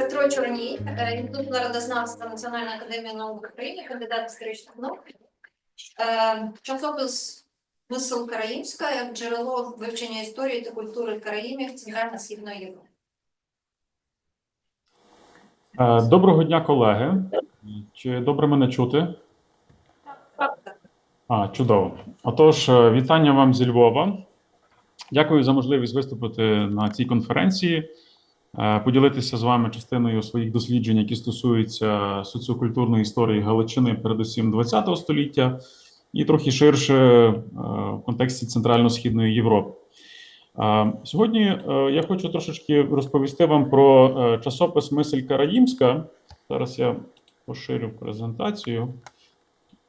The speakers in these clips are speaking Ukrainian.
Петро Чорній, е, інститут народознавства Національної академії наук України, кандидат історичних наук. Е, Часопис «Мисл Караїмська» як джерело вивчення історії та культури Караїмів Центрально-Східної Європи. Е, Доброго дня, колеги. Чи добре мене чути? А, чудово. Отож, вітання вам зі Львова. Дякую за можливість виступити на цій конференції, поділитися з вами частиною своїх досліджень, які стосуються соціокультурної історії Галичини, передусім ХХ століття, і трохи ширше е, в контексті Центрально-Східної Європи. Е, Сьогодні е, я хочу трошечки розповісти вам про е, часопис Мисль Караїмська. Зараз я поширю презентацію,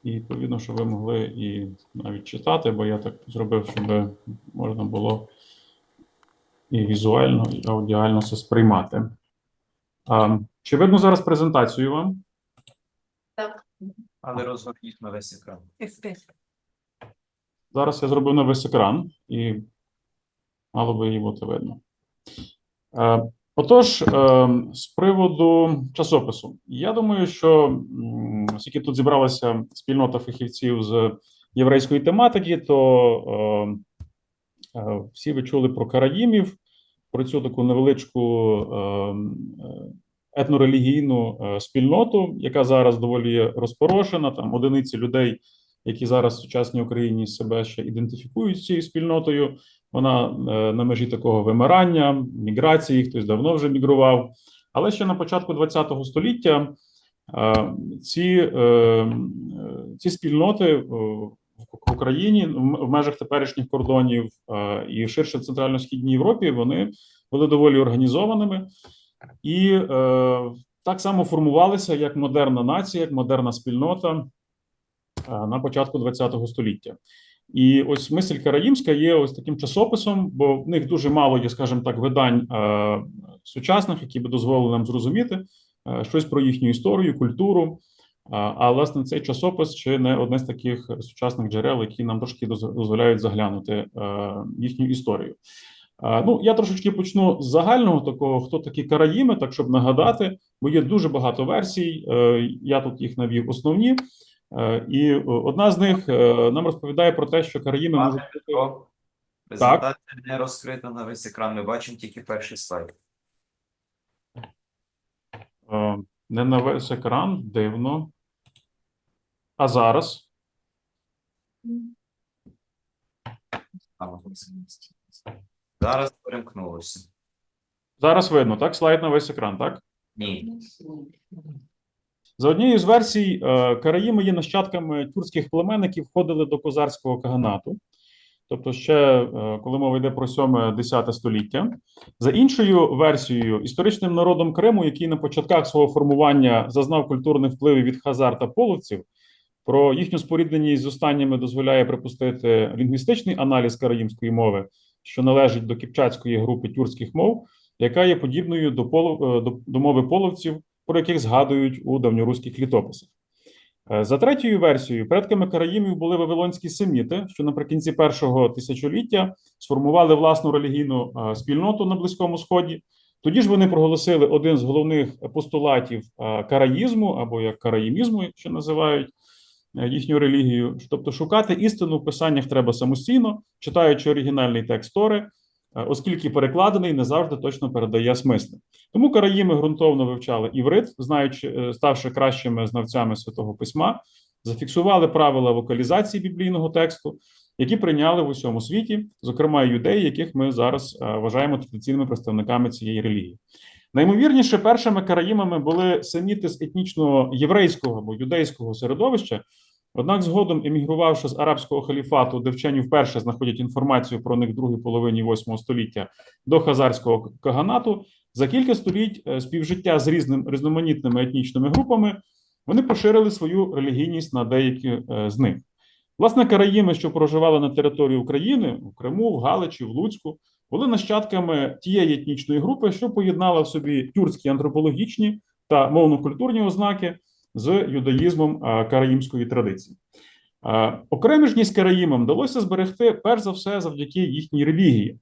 і відповідно, щоб ви могли і навіть читати, бо я так зробив, щоб можна було і візуально, і аудіально все сприймати. А, Чи видно зараз презентацію вам? Так. Але розгорніть на весь екран. Зараз я зробив на весь екран, і мало би її бути видно. Е, Отож, е, з приводу часопису, я думаю, що оскільки тут зібралася спільнота фахівців з єврейської тематики, то е, всі ви чули про караїмів, про цю таку невеличку е, е, етнорелігійну е, спільноту, яка зараз доволі розпорошена. Там одиниці людей, які зараз в сучасній Україні себе ще ідентифікують з цією спільнотою. Вона на межі такого вимирання, міграції, хтось давно вже мігрував. Але ще на початку ХХ століття ці, ці спільноти в Україні в межах теперішніх кордонів е, і ширше в Центрально-Східній Європі вони були доволі організованими і е, так само формувалися як модерна нація, як модерна спільнота е, на початку ХХ століття. І ось мисль Караїмська є ось таким часописом, бо в них дуже мало є, скажімо так, видань сучасних, які би дозволили нам зрозуміти щось про їхню історію, культуру. А, власне цей часопис чи не одне з таких сучасних джерел, які нам трошки дозволяють заглянути е, їхню історію. Ну, я трошечки почну з загального такого, хто такі караїми, так щоб нагадати, бо є дуже багато версій. Е, я тут їх навів основні. Е, І одна з них нам розповідає про те, що Караїми можуть Пане бути Петро, презентація не розкрита на весь екран. Ми бачимо тільки перший слайд. Не на весь екран, дивно. А зараз Зараз перемкнулося. зараз видно, так? Слайд на весь екран, так? Ні. За однією з версій, е, Караїми є нащадками тюркських племен, які входили до козарського каганату. Тобто, ще е, коли мова йде про 7-10 століття. За іншою версією, історичним народом Криму, який на початках свого формування зазнав культурних впливів від хазар та половців, про їхню спорідненість з останніми дозволяє припустити лінгвістичний аналіз караїмської мови, що належить до кіпчацької групи тюркських мов, яка є подібною до, полов, е, до, до мови половців, про яких згадують у давньоруських літописах. Е, За третьою версією, предками караїмів були вавилонські семіти, що наприкінці першого тисячоліття сформували власну релігійну е, спільноту на Близькому Сході. Тоді ж вони проголосили один з головних постулатів е, караїзму або як караїмізму, ще називають їхню релігію. Тобто шукати істину в писаннях треба самостійно, читаючи оригінальний текст Тори, оскільки перекладений не завжди точно передає смисли. Тому караїми ґрунтовно вивчали іврит, знаючи, е, ставши кращими знавцями святого письма, зафіксували правила вокалізації біблійного тексту, які прийняли в усьому світі, зокрема юдеї, яких ми зараз е, вважаємо традиційними представниками цієї релігії. Наймовірніше, першими караїмами були семіти з етнічного єврейського або юдейського середовища. Однак, згодом емігрувавши з арабського халіфату, де вчені вперше знаходять інформацію про них в другій половині VIII століття до хазарського каганату, за кілька століть е, співжиття з різним різноманітними етнічними групами вони поширили свою релігійність на деякі е, з них. Власне, караїми, що проживали на території України, у Криму, в Галичі, в Луцьку, були нащадками тієї етнічної групи, що поєднала в собі тюркські антропологічні та мовно-культурні ознаки з юдаїзмом караїмської традиції. Окремішність караїмам вдалося зберегти перш за все завдяки їхній релігії.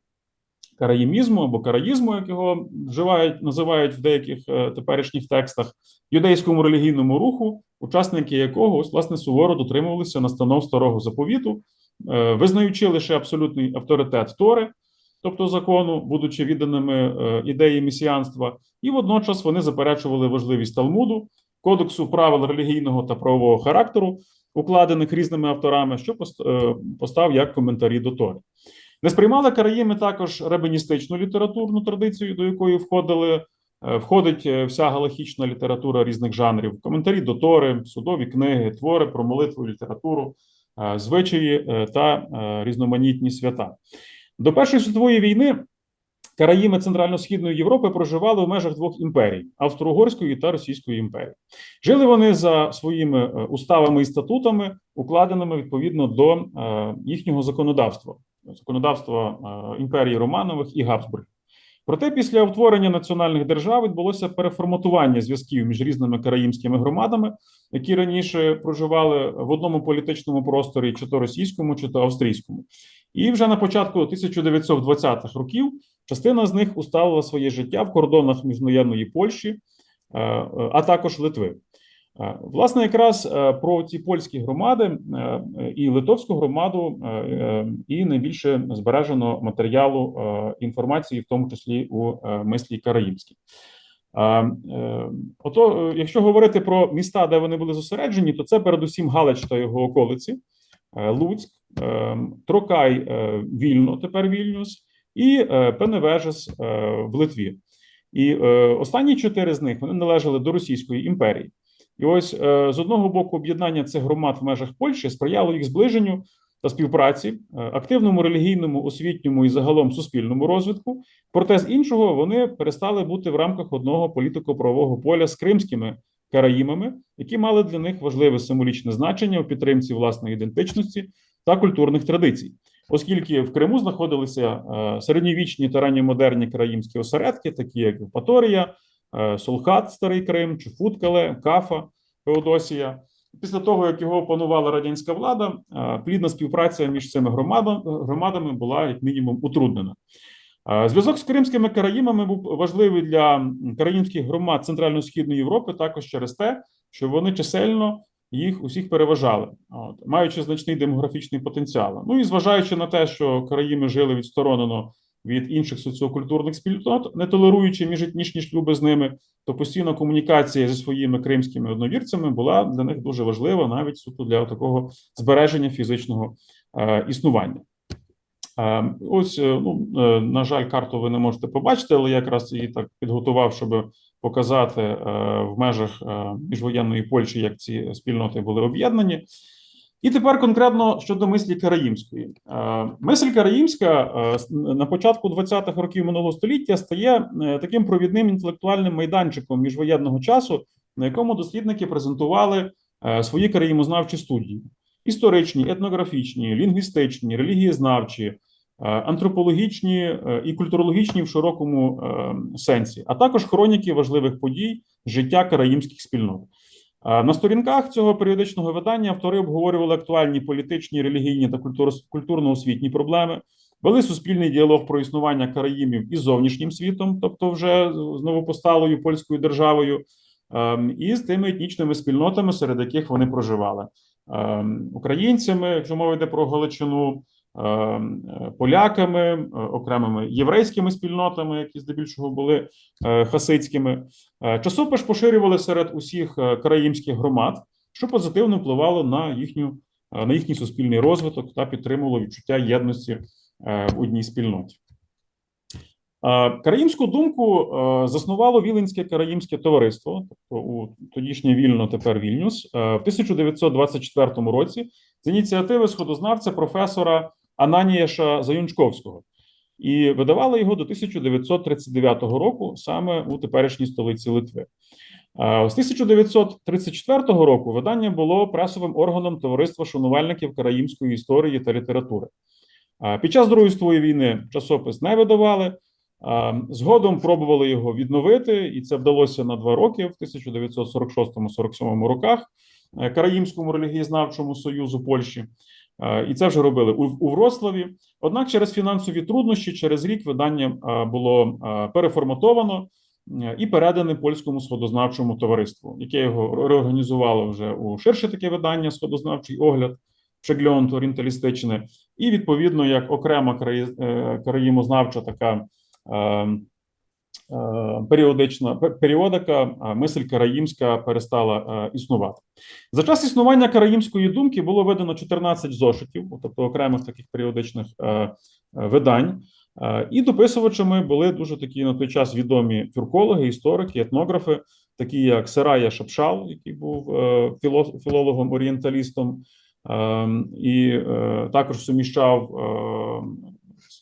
караїмізму або караїзму, як його вживають, називають в деяких е, теперішніх текстах, юдейському релігійному руху, учасники якого ось власне суворо дотримувалися настанов старого заповіту, е, визнаючи лише абсолютний авторитет Тори, тобто закону, будучи відданими е, ідеї месіанства, і водночас вони заперечували важливість Талмуду, кодексу правил релігійного та правового характеру, укладених різними авторами, що е, постав як коментарі до Тори. Не сприймали караїми також рабиністичну літературну традицію, до якої входили, е, входить е, вся галахічна література різних жанрів, коментарі до Тори, судові книги, твори про молитву, літературу, звичаї та різноманітні свята. До Першої світової війни караїми Центрально-Східної Європи проживали в межах двох імперій Австро-Угорської та Російської імперії. Жили вони за своїми е, уставами і статутами, укладеними відповідно до е, їхнього законодавства, законодавства е, імперії Романових і Габсбургів. Проте після утворення національних держав відбулося переформатування зв'язків між різними караїмськими громадами, які раніше проживали в одному політичному просторі, чи то російському, чи то австрійському. І вже на початку 1920-х років частина з них усталила своє життя в кордонах міжноєнної Польщі, е, е, а також Литви. Е, Власне, якраз про ці польські громади і литовську громаду, і найбільше збережено матеріалу інформації, в тому числі у мислі Караїмській. Ото, якщо говорити про міста, де вони були зосереджені, то це передусім Галич та його околиці, Луцьк, Трокай, Вільно, тепер Вільнюс, і е, Пеневежес е, в Литві. І е, останні чотири з них вони належали до Російської імперії. І ось з одного боку об'єднання цих громад в межах Польщі сприяло їх зближенню та співпраці, активному релігійному, освітньому і загалом суспільному розвитку. Проте з іншого вони перестали бути в рамках одного політико-правового поля з кримськими караїмами, які мали для них важливе символічне значення у підтримці власної ідентичності та культурних традицій. Оскільки в Криму знаходилися е, середньовічні та ранньомодерні країмські осередки, такі як Євпаторія, е, Солхат, Старий Крим, Чуфуткале, Кафа, Феодосія. Після того, як його опанувала радянська влада, е, плідна співпраця між цими громадами, була як мінімум утруднена. Зв'язок з кримськими караїмами був важливий для караїмських громад Центрально-Східної Європи також через те, що вони чисельно їх усіх переважали, от, маючи значний демографічний потенціал. Ну і зважаючи на те, що караїми жили відсторонено від інших соціокультурних спільнот, не толеруючи міжетнічні шлюби з ними, то постійна комунікація зі своїми кримськими одновірцями була для них дуже важлива, навіть суто для такого збереження фізичного е, існування. Е, ось, е, ну, е, на жаль, карту ви не можете побачити, але я якраз її так підготував, щоб показати е, в межах е, міжвоєнної Польщі, як ці спільноти були об'єднані. І тепер конкретно щодо мислі Караїмської. Е, Мисль Караїмська на початку 20-х років минулого століття стає таким провідним інтелектуальним майданчиком міжвоєнного часу, на якому дослідники презентували свої караїмознавчі студії: історичні, етнографічні, лінгвістичні, релігієзнавчі, антропологічні е, і культурологічні в широкому е, сенсі, а також хроніки важливих подій життя караїмських спільнот. Е, На сторінках цього періодичного видання автори обговорювали актуальні політичні, релігійні та культур- культурно-освітні проблеми, вели суспільний діалог про існування караїмів із зовнішнім світом, тобто вже з новопосталою польською державою, ем, і з тими етнічними спільнотами, серед яких вони проживали. Ем, Українцями, якщо мова йде про Галичину, е, поляками, е, окремими єврейськими спільнотами, які здебільшого були е, хасидськими. Е, Часопис поширювали серед усіх е, караїмських громад, що позитивно впливало на їхню е, на їхній суспільний розвиток та підтримувало відчуття єдності е, в одній спільноті. Е, Караїмську думку е, заснувало Віленське караїмське товариство, тобто у тодішнє вільно тепер Вільнюс, е, в 1924 році з ініціативи сходознавця професора Ананієша Заюнчковського і видавали його до 1939 року саме у теперішній столиці Литви. З 1934 року видання було пресовим органом Товариства шанувальників караїмської історії та літератури. Під час Другої світової війни часопис не видавали. Згодом пробували його відновити, і це вдалося на два роки в 1946-47 роках е, Караїмському релігієзнавчому союзу Польщі. Е, І це вже робили у, Вроцлаві. Однак через фінансові труднощі, через рік видання е, було е, переформатовано і передане польському сходознавчому товариству, яке його реорганізувало вже у ширше таке видання сходознавчий огляд, Шегльонт орієнталістичне, і відповідно як окрема краї, країмознавча така. Е, Періодична періодика мисль караїмська перестала е, існувати. За час існування караїмської думки було видано 14 зошитів, тобто окремих таких періодичних е, видань. І дописувачами були дуже такі на той час відомі тюркологи, історики, етнографи, такі як Серая Шапшал, який був е, філо- філологом, орієнталістом, е, і також суміщав е,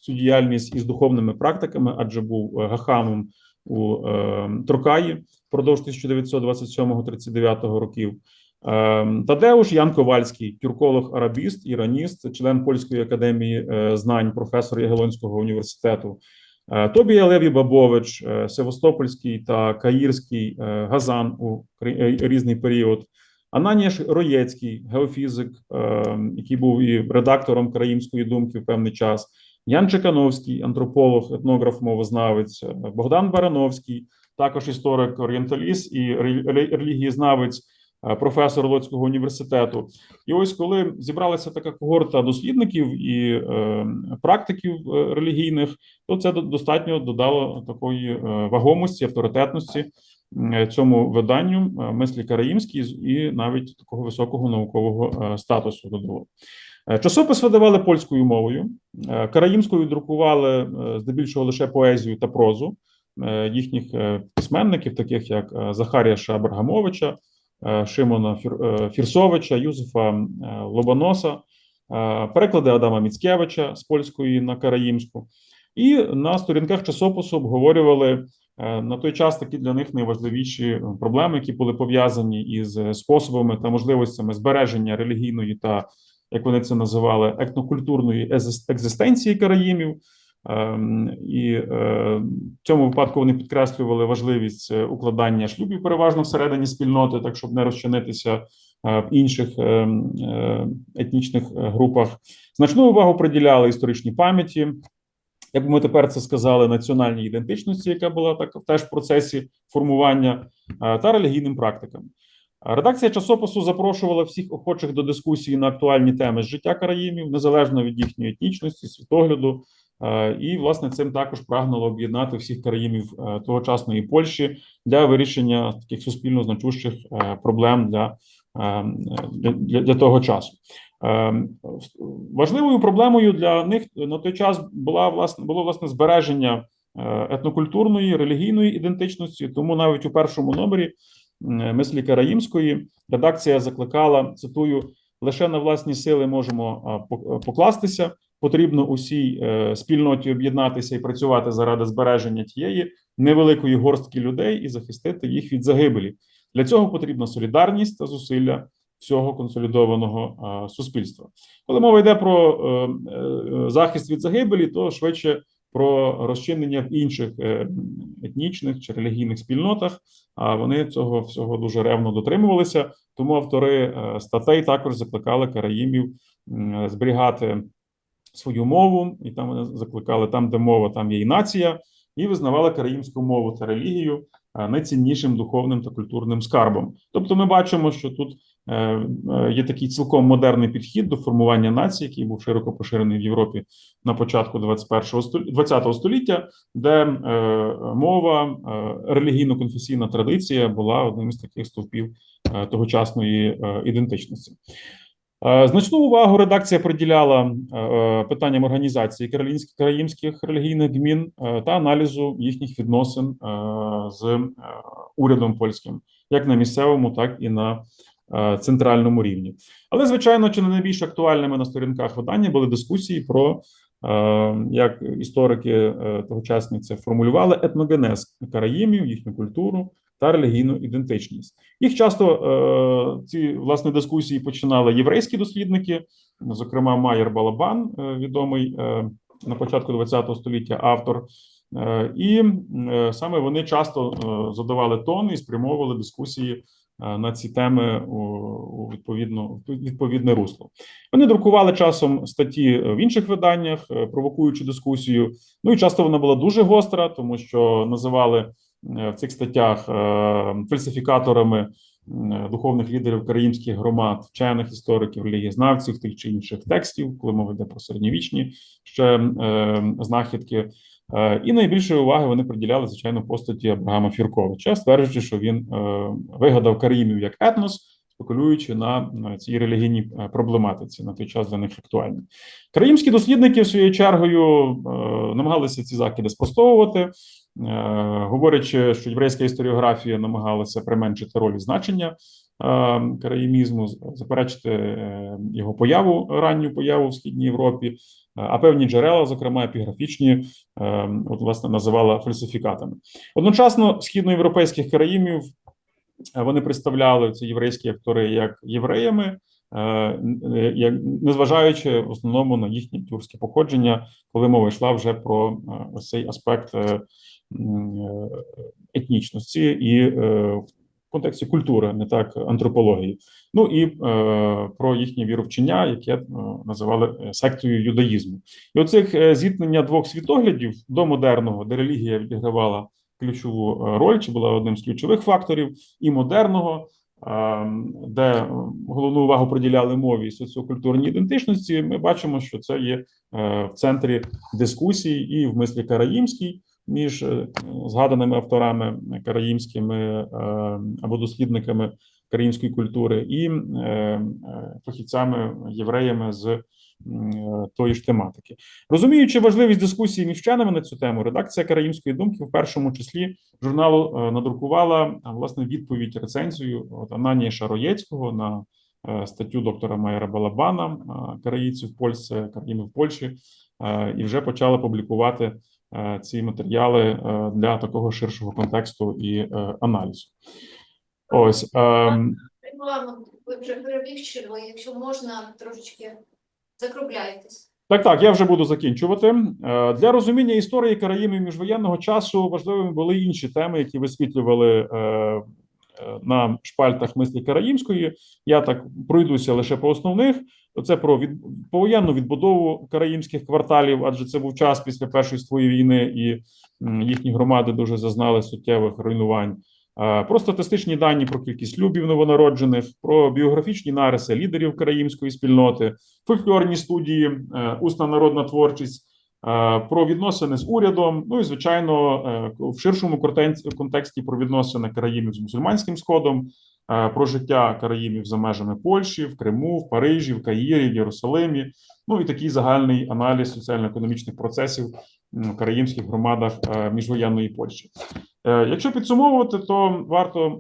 цю діяльність із духовними практиками, адже був е, гахамом у е, Трокаї впродовж 1927-39 років. Е, Тадеуш Ян Ковальський, тюрколог, арабіст, іраніст, член польської академії е, знань, професор Ягелонського університету. Тобія Леві Бабович, Севастопольський та Каїрський Газан у різний період. Ананіш Роєцький, геофізик, е, який був і редактором країмської думки в певний час. Ян Чекановський, антрополог, етнограф, мовознавець, Богдан Барановський, також історик, орієнталіст і релі- релі- релігієзнавець, е, професор Лоцького університету. І ось коли зібралася така когорта дослідників і е, практиків е, релігійних, то це до- достатньо додало такої вагомості, авторитетності цьому виданню мислі караїмські і навіть такого високого наукового статусу додало. Е, Часопис видавали польською мовою, е, караїмською друкували е, здебільшого лише поезію та прозу їхніх письменників, таких як Захарія Шабаргамовича, е, Шимона Фір- Фірсовича, Юзефа Лобоноса, переклади Адама Міцкевича з польської на караїмську. І на сторінках часопису обговорювали на той час такі для них найважливіші проблеми, які були пов'язані із способами та можливостями збереження релігійної та як вони це називали, етнокультурної екзистенції караїмів. Ем, І е, в цьому випадку вони підкреслювали важливість е, укладання шлюбів переважно всередині спільноти, так щоб не розчинитися е, в інших е, е, етнічних групах. Значну увагу приділяли історичній пам'яті, як би ми тепер це сказали, національній ідентичності, яка була так теж в процесі формування, та релігійним практикам. Редакція часопису запрошувала всіх охочих до дискусії на актуальні теми з життя караїмів, незалежно від їхньої етнічності, світогляду, Е, і власне цим також прагнуло об'єднати всіх країнів е, тогочасної Польщі для вирішення таких суспільно значущих е, проблем для, для, для, того часу. Важливою проблемою для них на той час була власне було власне збереження етнокультурної релігійної ідентичності. Тому навіть у першому номері м, мислі Караїмської редакція закликала цитую лише на власні сили можемо а, покластися. Потрібно усій е, спільноті об'єднатися і працювати заради збереження тієї невеликої горстки людей і захистити їх від загибелі. Для цього потрібна солідарність та зусилля всього консолідованого е, суспільства. Коли мова йде про е, е, захист від загибелі, то швидше про розчинення в інших е, етнічних чи релігійних спільнотах. А вони цього всього дуже ревно дотримувалися. Тому автори е, статей також закликали караїмів зберігати свою мову, і там вони закликали там, де мова, там є і нація, і визнавали караїмську мову та релігію е, найціннішим духовним та культурним скарбом. Тобто, ми бачимо, що тут є такий цілком модерний підхід до формування нації, який був широко поширений в Європі на початку 21 століття, 20 століття, де е, мова, е, релігійно-конфесійна традиція була одним із таких стовпів е, тогочасної е, ідентичності. Е, Значну увагу редакція приділяла е, е, питанням організації країмських релігійних гмін е, та аналізу їхніх відносин е, з е, урядом польським, як на місцевому, так і на е, центральному рівні. Але, звичайно, чи не найбільш актуальними на сторінках видання були дискусії про е, як історики е, тогочасні це формулювали етногенез караїмів, їхню культуру та релігійну ідентичність. Їх часто е, ці власне дискусії починали єврейські дослідники, зокрема Майер Балабан, е, відомий е, на початку ХХ століття автор. Е, і е, саме вони часто е, задавали тон і спрямовували дискусії е, на ці теми у, відповідно відповідне русло. Вони друкували часом статті в інших виданнях, е, провокуючи дискусію. Ну і часто вона була дуже гостра, тому що називали е, в цих статтях е, фальсифікаторами е, духовних лідерів караїмських громад, вчених істориків, релігієзнавців тих чи інших текстів, коли мова йде про середньовічні ще е, знахідки. Е, І найбільшої уваги вони приділяли звичайно постаті Абрагама Фірковича, стверджуючи, що він е, вигадав Караїмів як етнос, спекулюючи на на цій релігійній е, проблематиці на той час для них актуальні. Караїмські дослідники своєю чергою е, намагалися ці закиди спростовувати, е, говорячи, що єврейська історіографія намагалася применшити роль і значення е, караїмізму, заперечити е, його появу, ранню появу в східній Європі. А певні джерела, зокрема епіграфічні, е, от власне називала фальсифікатами. Одночасно східноєвропейських караїмів е, вони представляли ці єврейські актори як євреями, як незважаючи в основному на їхнє тюркське походження, коли мова йшла вже про цей аспект етнічності і в контексті культури, не так антропології. Ну і е, про їхнє віровчення, яке е, називали е, сектою юдаїзму. І оцих е, зіткнення двох світоглядів до модерного, де релігія відігравала ключову е, роль, чи була одним з ключових факторів, і модерного, де головну увагу приділяли мові і соціокультурній ідентичності, ми бачимо, що це є в центрі дискусій і в мислі караїмській між е, згаданими авторами караїмськими е, або дослідниками караїмської культури і е, фахівцями євреями з тої ж тематики. Розуміючи важливість дискусії між вченими на цю тему, редакція караїмської думки в першому числі журналу надрукувала власне відповідь рецензію от Ананія Шароєцького на статтю доктора Майера Балабана «Караїці в Польщі, Караїми в Польщі, і вже почала публікувати ці матеріали е, для такого ширшого контексту і е, аналізу. Ось ем, ви вже перебігшили, якщо можна, трошечки закругляйтесь. Так, так, я вже буду закінчувати. Е, Для розуміння історії країни міжвоєнного часу важливими були інші теми, які висвітлювали е, е, на шпальтах мислі Караїмської. Я так пройдуся лише по основних. Це про від повоєнну відбудову караїмських кварталів, адже це був час після першої світової війни, і їхні громади дуже зазнали суттєвих руйнувань. Про статистичні дані про кількість любів новонароджених, про біографічні нариси лідерів караїмської спільноти, фольклорні студії, е, усна народна творчість, про відносини з урядом. Ну і звичайно, е, в ширшому контексті про відносини країнів з мусульманським сходом, е, про життя караїмів за межами Польщі, в Криму, в Парижі, в Каїрі, в Єрусалимі. Ну і такий загальний аналіз соціально-економічних процесів в караїмських громадах е, міжвоєнної Польщі. Е, Якщо підсумовувати, то варто е,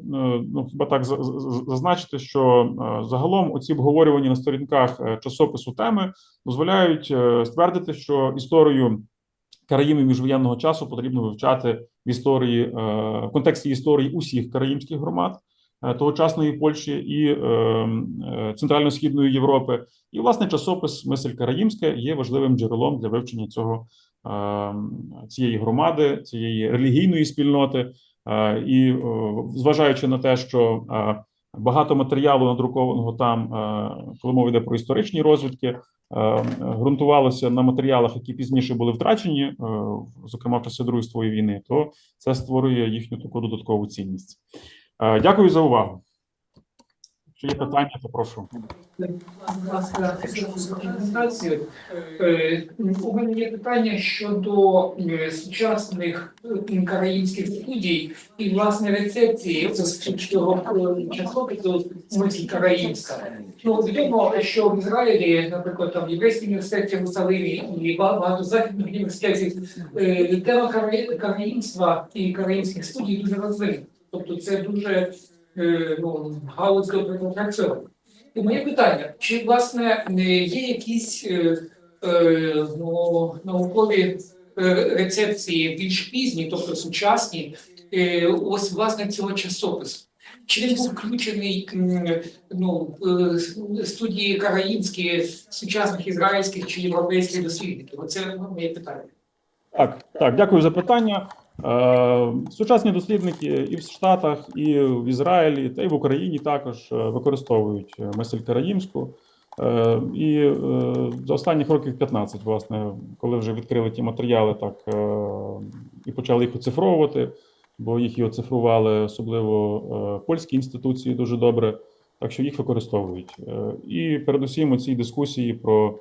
ну хіба так за- за- зазначити, що е, загалом оці обговорювані на сторінках часопису теми дозволяють ствердити, що історію Караїмів міжвоєнного часу потрібно вивчати в історії в контексті історії усіх караїмських громад тогочасної Польщі і центрально-східної Європи. І власне часопис Мисль Караїмська є важливим джерелом для вивчення цього цієї громади, цієї релігійної спільноти. Е, І е, зважаючи на те, що е, багато матеріалу надрукованого там, е, коли мова йде про історичні розвідки, е, ґрунтувалося на матеріалах, які пізніше були втрачені, е, зокрема в часи Другої світової війни, то це створює їхню таку додаткову цінність. Е, Дякую за увагу. Якщо є питання, то прошу. У мене є питання щодо е, сучасних е, караїмських студій і власне рецепції цього е, часопису «Мисль караїмська. Ну, відомо, що в Ізраїлі, наприклад, там в єврейській університеті в Єрусалимі і багато західних університетів тема караї- караїмства і караїмських студій дуже важлива. Тобто це дуже ну, галузь працює. І моє питання: чи власне е, є якісь е, е, ну, наукові е, рецепції більш пізні, тобто сучасні, е, ось власне цього часопису? Чи він був включений ну, е, студії караїмські сучасних ізраїльських чи європейських дослідників? Оце ну, моє питання. Так, так, дякую за питання. Е, Сучасні дослідники і в Штатах, і в Ізраїлі, та й в Україні також е, використовують Масіль Караїмську. Е, І за останніх років 15, власне, коли вже відкрили ті матеріали, так і почали їх оцифровувати, бо їх і оцифрували, особливо польські інституції дуже добре, так що їх використовують. І передусім у цій дискусії про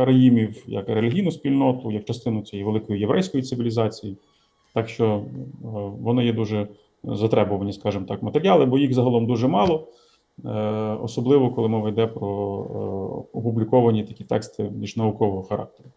караїмів як релігійну спільноту, як частину цієї великої єврейської цивілізації. Так що е, вони є дуже затребувані, скажімо так, матеріали, бо їх загалом дуже мало, е, особливо коли мова йде про е, опубліковані такі тексти більш наукового характеру.